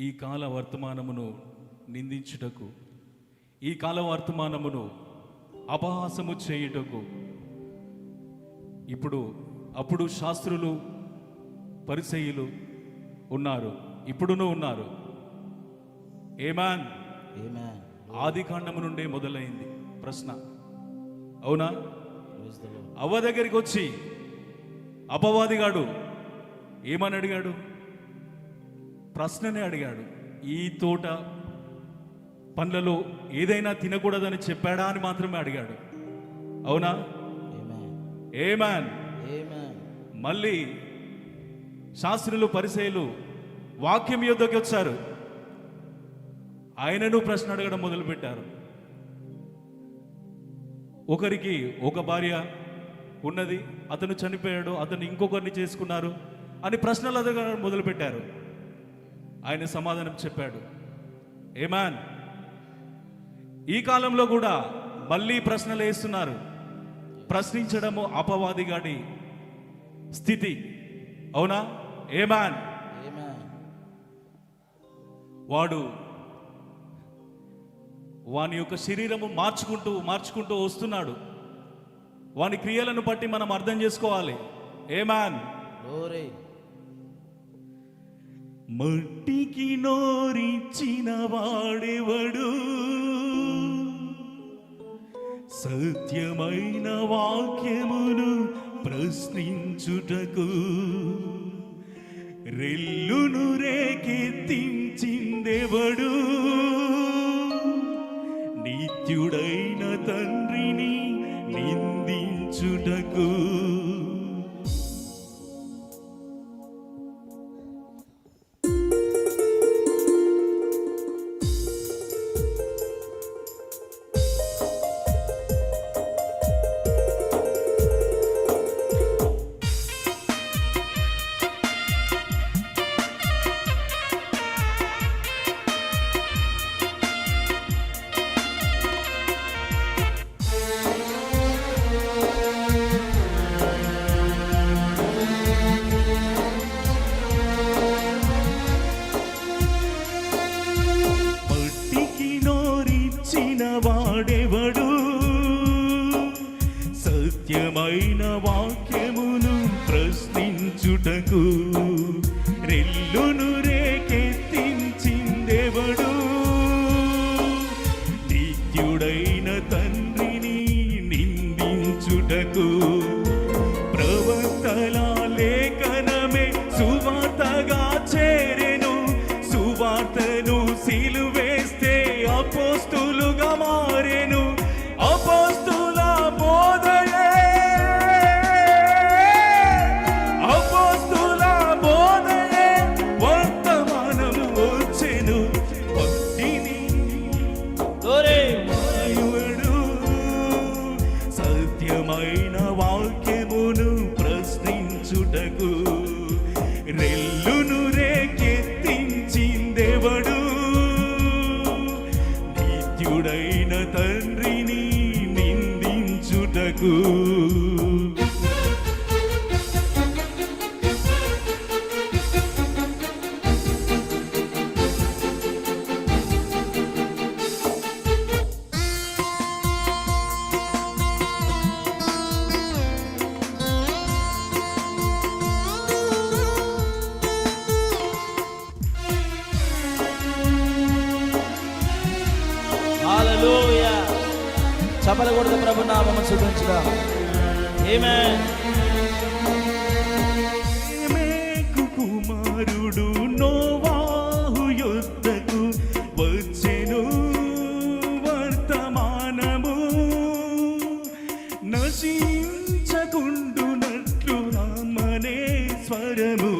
ఈ కాల వర్తమానమును నిందించుటకు ఈ కాల వర్తమానమును అపహాసము చేయుటకు ఇప్పుడు అప్పుడు శాస్త్రులు పరిసయ్యులు ఉన్నారు. ఇప్పుడును ఉన్నారు. ఏమాన్. ఆది కాండము నుండే మొదలైంది ప్రశ్న. అవునా? అవ్వ దగ్గరికి వచ్చి అపవాదిగాడు ఏమని అడిగాడు? ప్రశ్ననే అడిగాడు. ఈ తోట పండ్లలో ఏదైనా తినకూడదని చెప్పాడా అని మాత్రమే అడిగాడు. అవునా? ఏమాన్ మళ్ళీ శాస్త్రులు పరిచయలు వాక్యం యుద్ధకి వచ్చారు. ఆయనను ప్రశ్న అడగడం మొదలుపెట్టారు. ఒకరికి ఒక భార్య ఉన్నది అతను చనిపోయాడు అతను ఇంకొకరిని చేసుకున్నారు అని ప్రశ్నలు అడగడం మొదలుపెట్టారు. ఆయన సమాధానం చెప్పాడు. ఏమాన్? ఈ కాలంలో కూడా మళ్ళీ ప్రశ్నలు వేస్తున్నారు. ప్రశ్నించడము అపవాదిగాడి స్థితి. అవునా? ఏమాన్. వాడు వాని యొక్క శరీరము మార్చుకుంటూ మార్చుకుంటూ వస్తున్నాడు. వాని క్రియలను బట్టి మనం అర్థం చేసుకోవాలి. ఏమాన్ Glory. మట్టికి నోరిచ్చిన వాడెవడు? సత్యమైన వాక్యమును ప్రశ్నించుటకు రెల్లును రేకెత్తించిందెవడు? నిత్యుడైన ఆయన వాక్యమును ప్రశ్నించుటకు రెల్లును రేకెత్తించిందెవడు? నిత్యుడైన తండ్రిని నిందించుటకు ప్రవక్తల లేఖనమే సువార్తగా చేరెను. సువార్తను సిలువేస్తే చపలకూడదు ప్రభు నామము చూపించుదాం ఏమే కుమారుడు నోవాహు యొద్దకు వచ్చెను వర్తమానము. నశించకుండునట్లు రామనే స్వరము.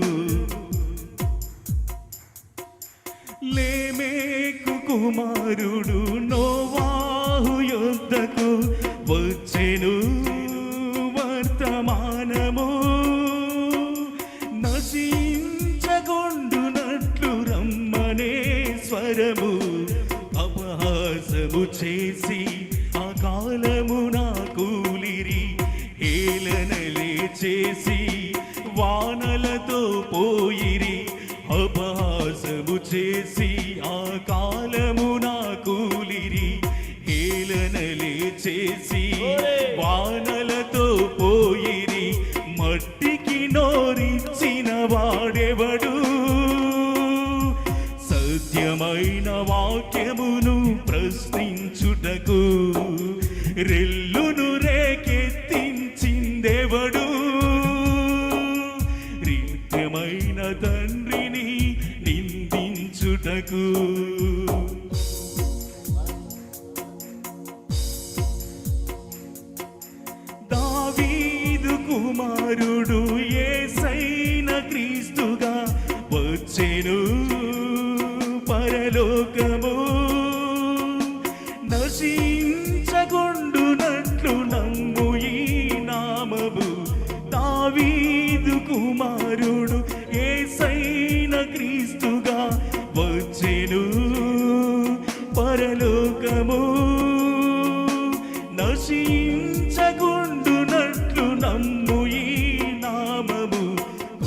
లేమేకు కుమారుడు నోవాహు యొద్దకు వచ్చేను వర్తమానము. నశించగొండునట్లు రమ్మనే స్వరము. అపహాసము చేసి ఆ కాలము నా కూలిరి హేళనలే చేసి వానలతో పోయిరి. అపహాసము చేసి ఆ కాలము చేసి వానలతో పోయిరి మట్టికి నోరిచ్చిన వాడెవడు? సత్యమైన వాక్యమును ప్రశ్నించుటకు రెల్లును రేకెత్తించిందెవడు? నిత్యమైన తండ్రిని నిందించుటకు కుమారుడు ఏసైన క్రీస్తుగా వచ్చెను పరలోకము. నశీ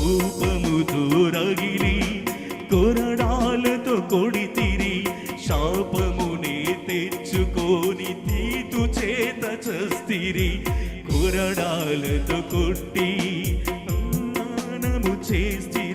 కోపముతో రగిలి కొరడాలతో కొడితిరి శాపమునే తెచ్చుకొని తీతు చేత చస్తిరి. కొరడాలతో కొట్టి అవమానము చేస్తిరి